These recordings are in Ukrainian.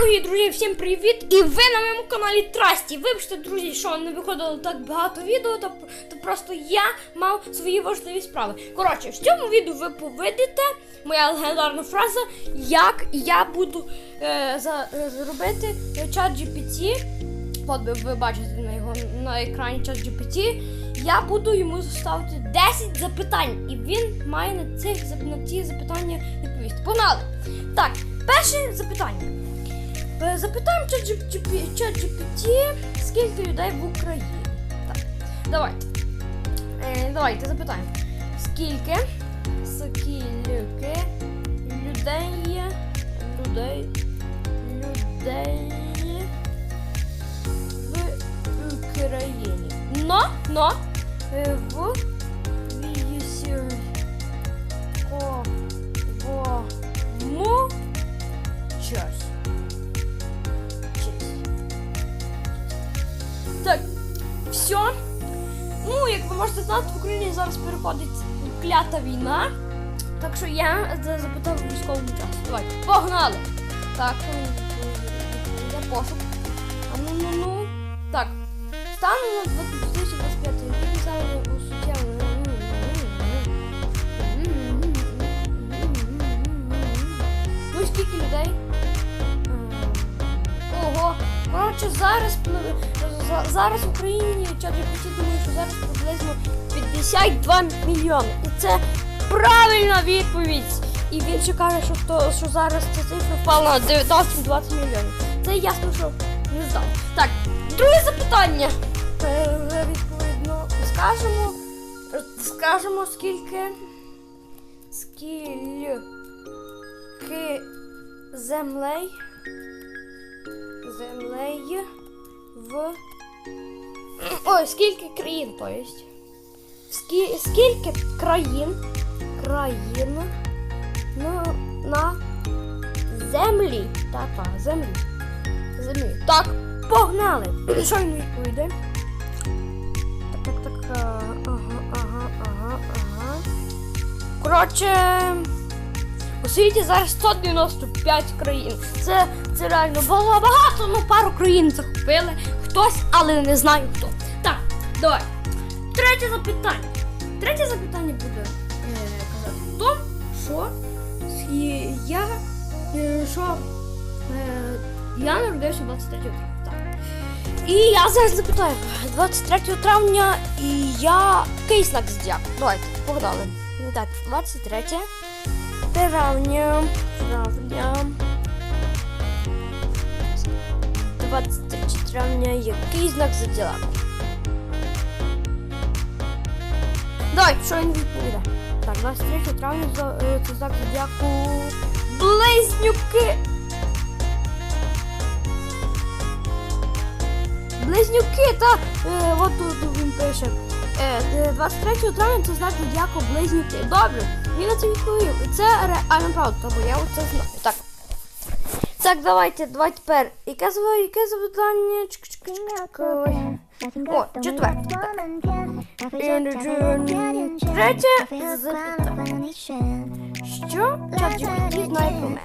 Дорогі друзі, всім привіт! І ви на моєму каналі Трасті. Вибачте, друзі, що не виходило так багато відео, то, то просто я мав свої важливі справи. Коротше, в цьому відео ви повидите моя легендарна фраза, як я буду е, за, зробити чат GPT. От ви, ви бачите на його на екрані чат GPT. Я буду йому ставити 10 запитань, і він має на цих на ці запитання відповісти. Погнали! Так, перше запитання. Е, Запитаємо ChatGPT, скільки людей в Україні. Так, давайте. Е, давайте запитаємо. Скільки? Скільки людей є? людей людей в Україні? Но, но е, в військовому часі. Все. Ну, як ви можете знати, в Україні зараз переходить клята війна. Так що я за- запитав військовому часі. Давайте, погнали! Так, е, я пошук. Ну ну ну. Так. Стану на 2025 рік зараз у суттєвому. Ну скільки людей? Ого, коротше, зараз зараз в Україні чат GPT думаю, що зараз приблизно 52 мільйони. І це правильна відповідь. І він ще каже, що, то, що зараз ця цифра впала на 19-20 мільйонів. Це ясно, що не знав. Так, друге запитання. Е, відповідно скажемо. Скажемо скільки. Скільки землей землею в. Ой, скільки країн, то есть. Скі... Скільки країн країн ну, на землі. Так, землі. Землі. Так, погнали! Що він відповіде? Так, так, так. Ага, ага, ага, ага. Коротше. У світі зараз 195 країн. Це, це реально було багато, ну пару країн захопили. Хтось, але не знаю хто. Так, давай. Третє запитання. Третє запитання буде е, казати в що я, е, що е, я народився 23 травня. Так. І я зараз запитаю, 23 травня і я кейснак здяк. Давайте, погнали. Так, 23 травня. Травня. 23 травня. Який знак зодіаку? Давай, що він відповідає? Так, 23 травня за- е, це знак зодіаку. Близнюки. Близнюки, та е, от тут він пише. Е, е, 23 травня це знак зодіаку близнюки. Добре, він на це відповів. І це реально правда, тому я оце знаю. Так. Так, давайте, давай тепер. Яке звання, яке завдання? О, четверте. Третє запитання. Що ChatGPT знає про мене?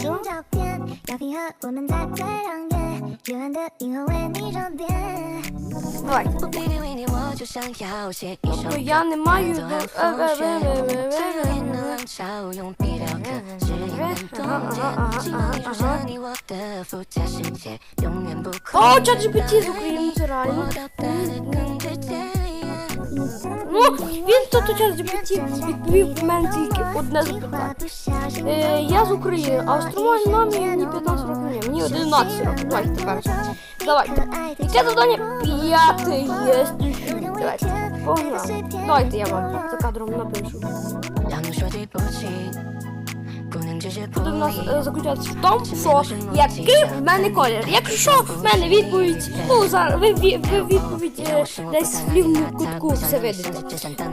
Що? Давайте. Тобто я не маю... 走 до... 海 е, 风 е, 雪 е, е, 穿 е, 越 е, 云的 е. 浪潮，用笔雕刻指引感动点。请你说着你我的附加世界，永远不 О, 空。 ChatGPT з України, це 我 реально. 到达的更直接。 Ну, він тут у ChatGPT відповів в мене тільки одне запитання. 不小心 Е, я з України, а Острова мамі мені 15 років, ні, мені 11 років. Давайте тепер. Давайте. Яке завдання? П'яте є. Давайте. Погнали. Давайте я вам за кадром напишу. Буде в нас е, заключатися в тому, що який в мене колір. Якщо в мене відповідь, ну зараз ви, відповідь е, десь в лівому кутку все видите.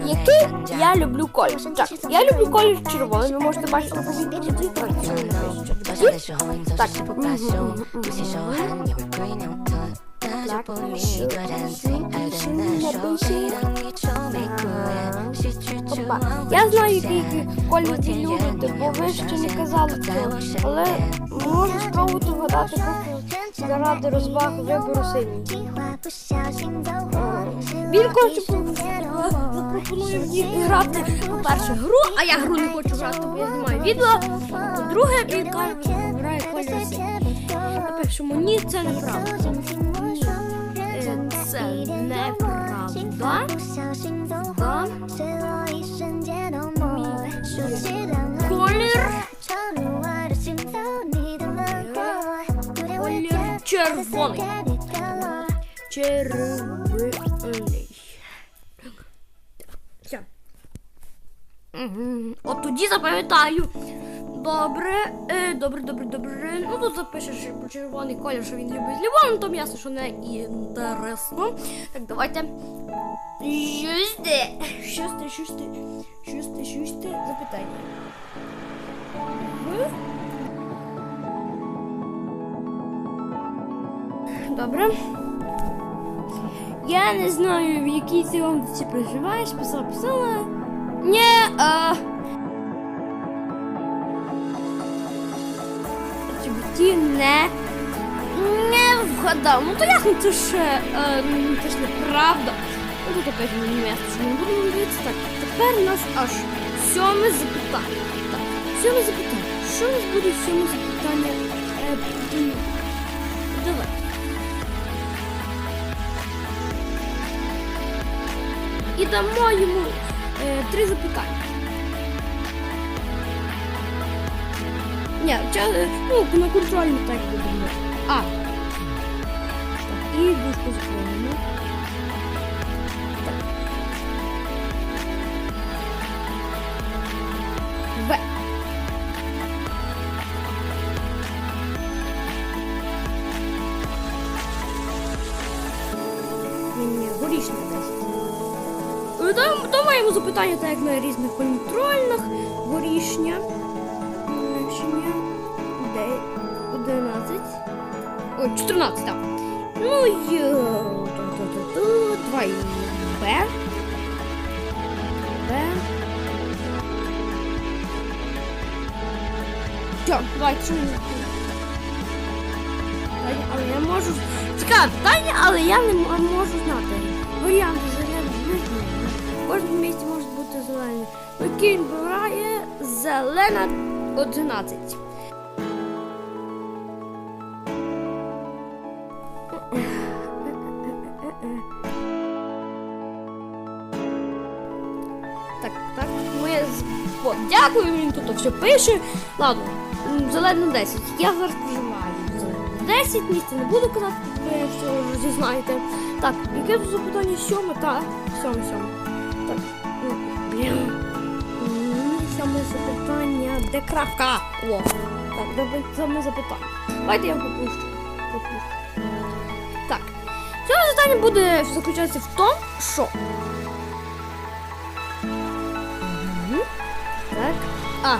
Який я люблю колір. Так, я люблю колір червоний, ви можете бачити по відповіді. Так, так. Мгм, мгм, мгм. Опа. Я знаю, які колі любите, бо ви ще не казали цього. Але можу спробувати вгадати, просто заради розваг вибору синій. Він хоче запропонує грати, по-перше, гру, а я гру не хочу грати, бо я знімаю відео. По-друге, він каже, грає колі синій. Я пишу, мені це неправда це От тоді запам'ятаю. Добре, е, добре, добре, добре. Ну тут запишеш про червоний колір, що він любить Лівон, то ясно, що не інтересно. Так, давайте. Шосте. Шосте, шосте. Шосте, шосте. Запитання. Добре. Я не знаю, в якій ти області проживаєш, писала, писала. Ні, а... LGBT не... Не вгадав. Ну то ясно, це ж, е, це ж неправда. Ну тут опять мені місце, не будемо дивитися. Так, тепер у нас аж сьоме запитання. Так, сьоме запитання. Що у нас буде сьоме запитання? Е, давай. і дамо йому е, три запитання. Ні, ну, на контрольні так будемо. А. Так, і дужку закриємо. В. Ні, горішня. Е, Там, там маємо запитання, так як на різних контрольних. Горішня. 14. Ну і... е, Два і Б. Б. Все, давайте, що ми Але я можу... Цікаве питання, але я не можу знати. Варіанти заряду. В кожному місці може бути зелений. Який він буває зелена 11. З... О, дякую, він тут все пише. Ладно, м, зелена 10. Я зараз проживаю. в 10 місце не буду казати, ви все вже зізнаєте. Так, яке тут запитання? Сьоме? Так, сьоме, сьоме. Так, ну. Сьоме запитання. Де крапка? О, так, добре, сьоме запитання. Давайте я пропущу. пропущу. Так. Сьоме запитання буде заключатися в тому, що. Так. А.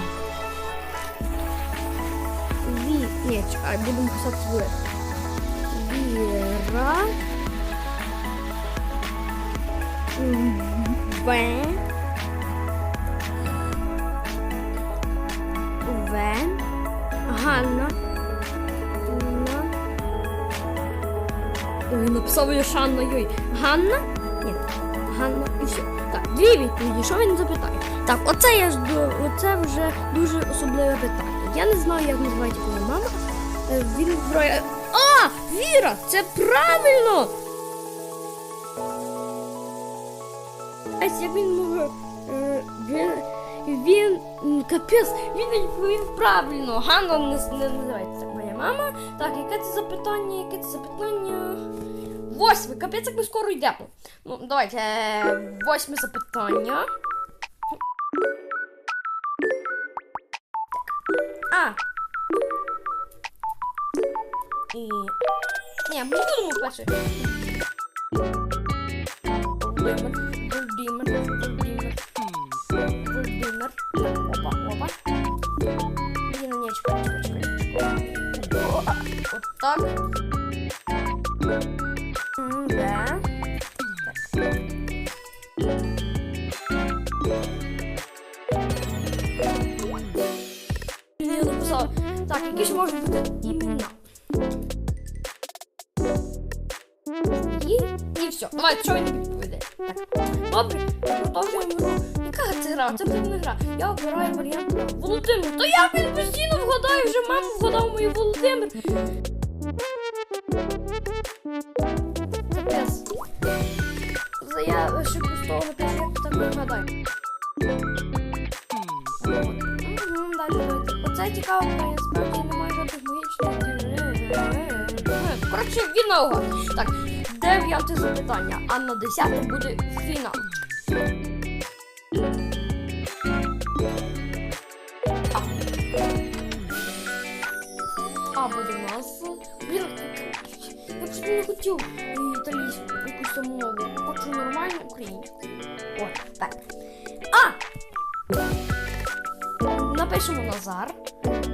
Ві... Ні, чекай, будемо писати своє. Віра. В. В. Ганна. Ганна. Ой, написав я Шанна, йой. Ганна? Ні. Ганна і все. Дві відповіді, що він запитає? Так, оце я оце вже дуже особливе питання. Я не знаю, як називається моя мама. Е, Він грає. А! Віра! Це правильно! Ось як він може. е, Він. Він. Капець, він відповів правильно. Ганна не називається моя мама. Так, яке це запитання? Яке це запитання? Восьме, капець, як ми скоро йдемо. Ну, давайте. е, Восьме запитання. А. І. Ні, ми не будемо перше. Володимир, Володимир, Володимир. Володимир. Опа, опа. І на ні, чекай, чекай, чекай, чекай. О, От так. які ж можуть бути імена. І і все. Давай, що він відповідає. Так. Добре, продовжуємо гру. Яка це гра? Це не гра. Я обираю варіант Володимир. Та я блін, постійно вгадаю, вже маму вгадав мою Володимир. Він наугад. Так, дев'яте запитання, а на десяте буде фінал. А. А буде в нас. Блін, я просто не хотів італійську якусь мову. Хочу нормальну українську. О, так. А! Напишемо Назар.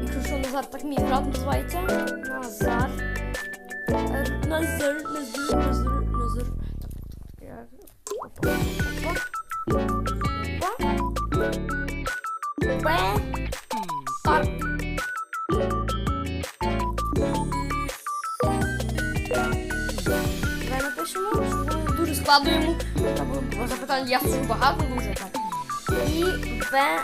Якщо що Назар, так мій брат називається. Назар. Я- опа. Опа. Б. Ар. Давай напишемо, що воно дуже складно йому. Запитання ясно багато дуже так. І Б.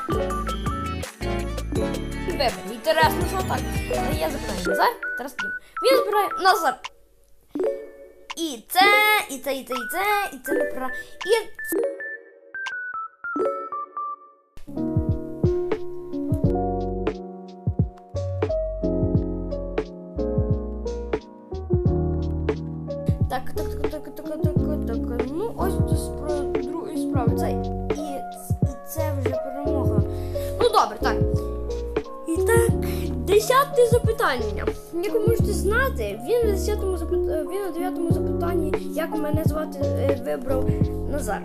Вибір. Інтересно, що так. Але я запитаю Назар, Тарас Кім. Він збирає Назар. І це, і це, і це, і це, і це неправильно. І запитання. Як ви можете знати, він на десятому запит... він на дев'ятому запитанні, як мене звати, е, вибрав Назар.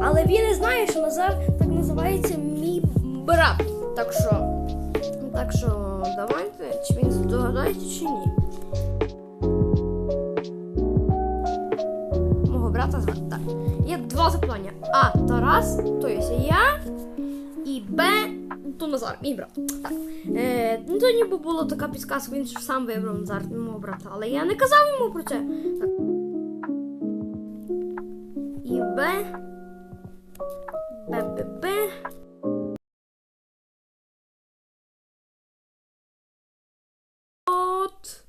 Але він не знає, що Назар так називається мій брат. Так що, так що давайте, чи він здогадається, чи ні. Мого брата звати. Так. Є два запитання. А. Тарас, то є я. І Б. То Назар, мій брат. Так. Е, ну, то ніби була така підказка, він сам вибрав Назар, мого брата. Але я не казав йому про це. Так. І Б. Б, Б, Б. От.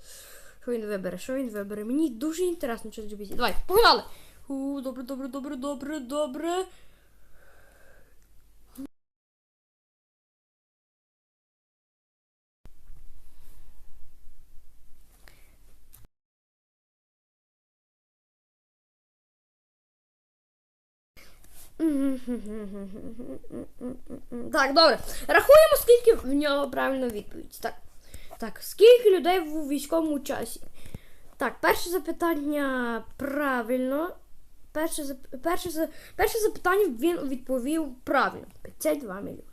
Що він вибере? Що він вибере? Мені дуже інтересно, що зробити. Давай, погнали! У, добре, добре, добре, добре, добре. Так, добре. Рахуємо, скільки в нього правильно відповідь. Так. Так, скільки людей в військовому часі? Так, перше запитання правильно. Перше, перше, перше запитання він відповів правильно. 52 мільйони.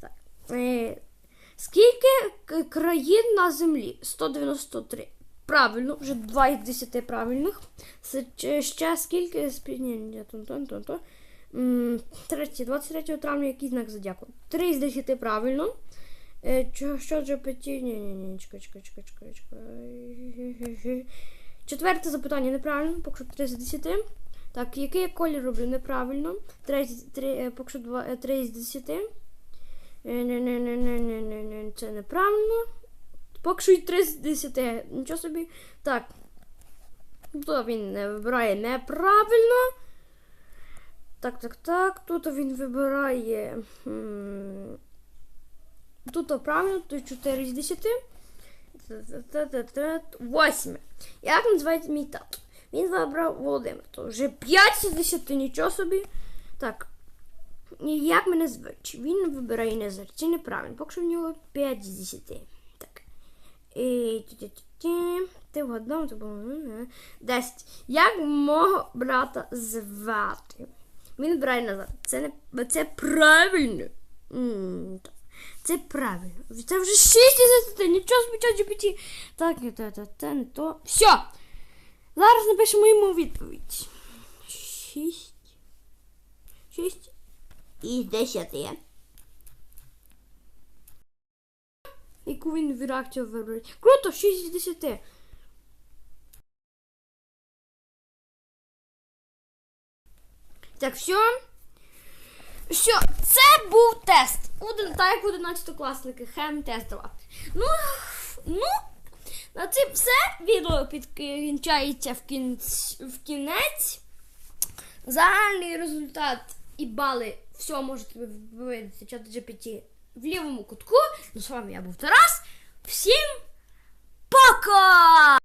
Так. Е, скільки країн на землі? 193. Правильно, вже 2 із 10 правильних. Ще скільки спільнення? Третє, 23 травня, який знак зодіаку? 3 з 10 правильно. Е, Що, GPT? Ні, ні, ні, чекай, чекай, чекай, чекай, чекай. Четверте запитання неправильно, поки що 3 з 10. Так, який я колір роблю? Неправильно. 3, 3, поки що 2, 3 з 10. Е, ні, ні, ні, це неправильно. Поки що і 3 з 10. Нічого собі. Так. Тут він вибирає неправильно. Так, так, так. Тут він вибирає. Тут правильно, тут 4 з 10. Та-та-та-та-та. Як називається мій тато? Він вибрав Володимир. То вже 5 з 10, нічого собі. Так. Як мене звуть? Він вибирає Назар. Це неправильно. Поки що в нього 5 з 10. Так. І... Ти вгадав, це було 10. Як мого брата звати? Він вибирає Назар. Це не це правильно. Це правильно. Це вже 6 із 10. Нічого спочатку GPT. Так, не те, те, те, не то. Все. Зараз напишемо йому відповідь. 6. 6 із 10. Яку він реакцію вибрав? Круто, 6 із 10. Так, все. Що, це був тест. Один, так як 11-класники хем тест давати. Ну, ну, на це все відео підкінчається в, кінць, в кінець. Загальний результат і бали все можете виведити чат GPT в лівому кутку. Ну, з вами я був Тарас. Всім пока!